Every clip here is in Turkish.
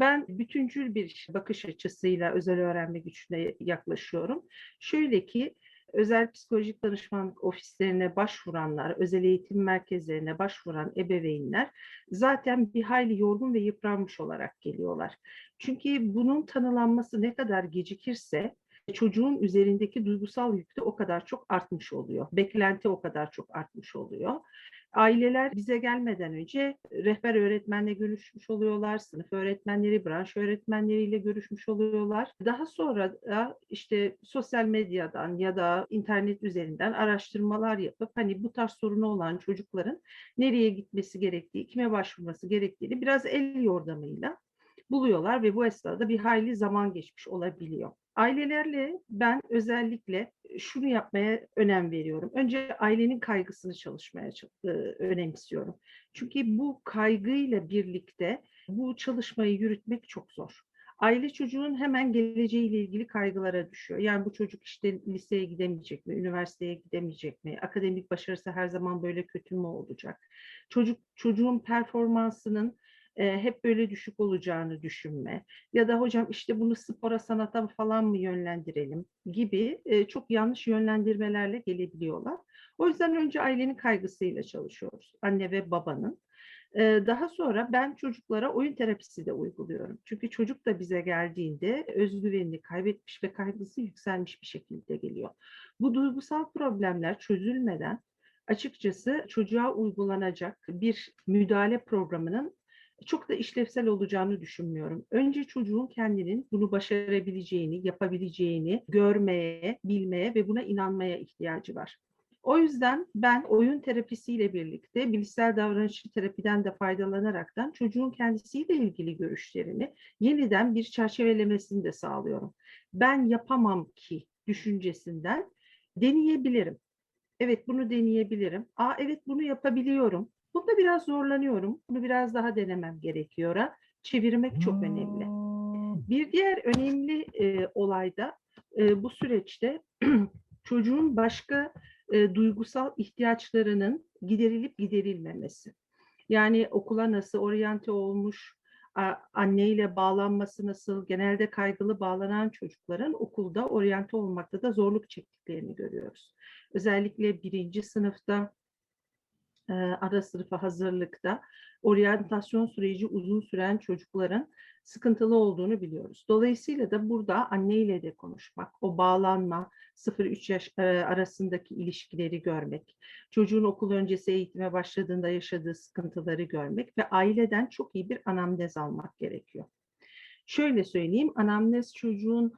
Ben bütüncül bir bakış açısıyla özel öğrenme güçüne yaklaşıyorum. Şöyle ki özel psikolojik danışmanlık ofislerine başvuranlar, özel eğitim merkezlerine başvuran ebeveynler zaten bir hayli yorgun ve yıpranmış olarak geliyorlar. Çünkü bunun tanılanması ne kadar gecikirse çocuğun üzerindeki duygusal yük de o kadar çok artmış oluyor. Beklenti o kadar çok artmış oluyor. Aileler bize gelmeden önce rehber öğretmenle görüşmüş oluyorlar, sınıf öğretmenleri, branş öğretmenleriyle görüşmüş oluyorlar. Daha sonra da işte sosyal medyadan ya da internet üzerinden araştırmalar yapıp hani bu tarz sorunu olan çocukların nereye gitmesi gerektiği, kime başvurması gerektiğini biraz el yordamıyla buluyorlar ve bu esnada bir hayli zaman geçmiş olabiliyor. Ailelerle ben özellikle şunu yapmaya önem veriyorum. Önce ailenin kaygısını çalışmaya e, önemsiyorum. Çünkü bu kaygıyla birlikte bu çalışmayı yürütmek çok zor. Aile çocuğun hemen geleceğiyle ilgili kaygılara düşüyor. Yani bu çocuk işte liseye gidemeyecek mi, üniversiteye gidemeyecek mi, akademik başarısı her zaman böyle kötü mü olacak? Çocuk çocuğun performansının e, hep böyle düşük olacağını düşünme ya da hocam işte bunu spora sanata falan mı yönlendirelim gibi e, çok yanlış yönlendirmelerle gelebiliyorlar. O yüzden önce ailenin kaygısıyla çalışıyoruz. Anne ve babanın. E, daha sonra ben çocuklara oyun terapisi de uyguluyorum. Çünkü çocuk da bize geldiğinde özgüvenini kaybetmiş ve kaygısı yükselmiş bir şekilde geliyor. Bu duygusal problemler çözülmeden açıkçası çocuğa uygulanacak bir müdahale programının çok da işlevsel olacağını düşünmüyorum. Önce çocuğun kendinin bunu başarabileceğini, yapabileceğini görmeye, bilmeye ve buna inanmaya ihtiyacı var. O yüzden ben oyun terapisiyle birlikte bilişsel davranışçı terapiden de faydalanaraktan çocuğun kendisiyle ilgili görüşlerini yeniden bir çerçevelemesini de sağlıyorum. Ben yapamam ki düşüncesinden deneyebilirim. Evet bunu deneyebilirim. Aa evet bunu yapabiliyorum. Bunda biraz zorlanıyorum. Bunu biraz daha denemem gerekiyor. Çevirmek çok önemli. Bir diğer önemli e, olay da e, bu süreçte çocuğun başka e, duygusal ihtiyaçlarının giderilip giderilmemesi. Yani okula nasıl oryante olmuş, anneyle bağlanması nasıl, genelde kaygılı bağlanan çocukların okulda oryante olmakta da zorluk çektiklerini görüyoruz. Özellikle birinci sınıfta e, ara sınıfa hazırlıkta oryantasyon süreci uzun süren çocukların sıkıntılı olduğunu biliyoruz. Dolayısıyla da burada anneyle de konuşmak, o bağlanma, 0-3 yaş e, arasındaki ilişkileri görmek, çocuğun okul öncesi eğitime başladığında yaşadığı sıkıntıları görmek ve aileden çok iyi bir anamnez almak gerekiyor. Şöyle söyleyeyim, anamnez çocuğun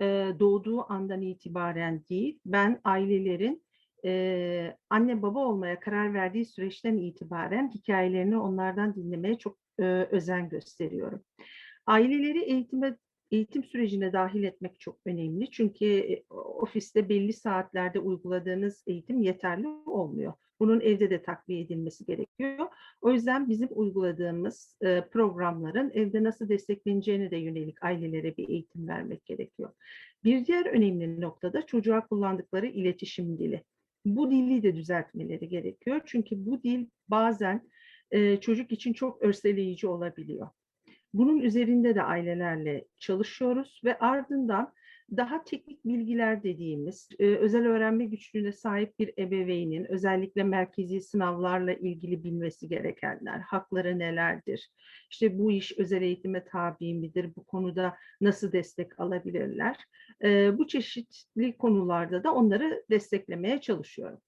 e, doğduğu andan itibaren değil, ben ailelerin e, anne baba olmaya karar verdiği süreçten itibaren hikayelerini onlardan dinlemeye çok e, özen gösteriyorum. Aileleri eğitime eğitim sürecine dahil etmek çok önemli. Çünkü ofiste belli saatlerde uyguladığınız eğitim yeterli olmuyor. Bunun evde de takviye edilmesi gerekiyor. O yüzden bizim uyguladığımız programların evde nasıl destekleneceğine de yönelik ailelere bir eğitim vermek gerekiyor. Bir diğer önemli nokta da çocuğa kullandıkları iletişim dili bu dili de düzeltmeleri gerekiyor. Çünkü bu dil bazen e, çocuk için çok örseleyici olabiliyor. Bunun üzerinde de ailelerle çalışıyoruz ve ardından daha teknik bilgiler dediğimiz e, özel öğrenme güçlüğüne sahip bir ebeveynin özellikle merkezi sınavlarla ilgili bilmesi gerekenler, hakları nelerdir? İşte bu iş özel eğitime tabi midir? Bu konuda nasıl destek alabilirler? E, bu çeşitli konularda da onları desteklemeye çalışıyorum.